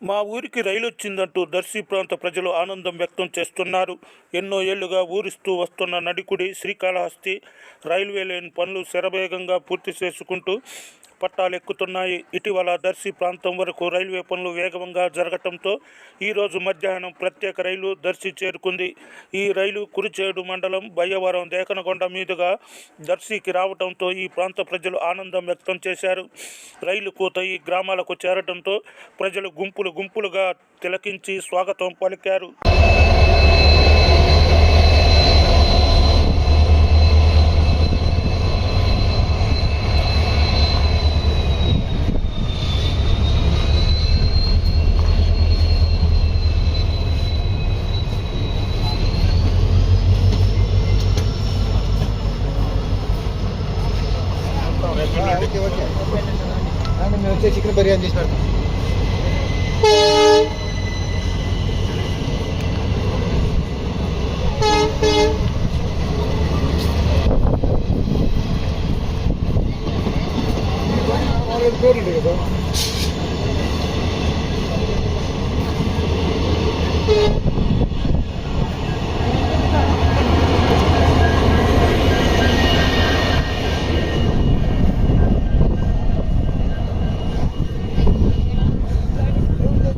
మా ఊరికి రైలు వచ్చిందంటూ దర్శి ప్రాంత ప్రజలు ఆనందం వ్యక్తం చేస్తున్నారు. ఎన్నో ఏళ్ళుగా ఊరిస్తూ వస్తున్న నడికుడి శ్రీకాళహస్తి రైల్వే లైన్ పనులు శరవేగంగా పూర్తి చేసుకుంటూ పట్టాలెక్కుతున్నాయి ఇటీవల దర్శి ప్రాంతం వరకు రైల్వే పనులు వేగంగా జరగటంతో ఈరోజు మధ్యాహ్నం ప్రత్యేక రైలు దర్శి చేరుకుంది. ఈ రైలు కురిచేడు మండలం బయ్యవరం దేకనకొండ మీదుగా దర్శికి రావడంతో ఈ ప్రాంత ప్రజలు ఆనందం వ్యక్తం చేశారు. రైలు కూత ఈ గ్రామాలకు చేరటంతో ప్రజలు గుంపులు గుంపులుగా తిలకించి స్వాగతం పలికారు. ఓకే ఓకే అండ్ మేము వచ్చే చికెన్ బిర్యానీ చేసి పెడతాం వాళ్ళకి పేర్లు ఉంటాయి కదా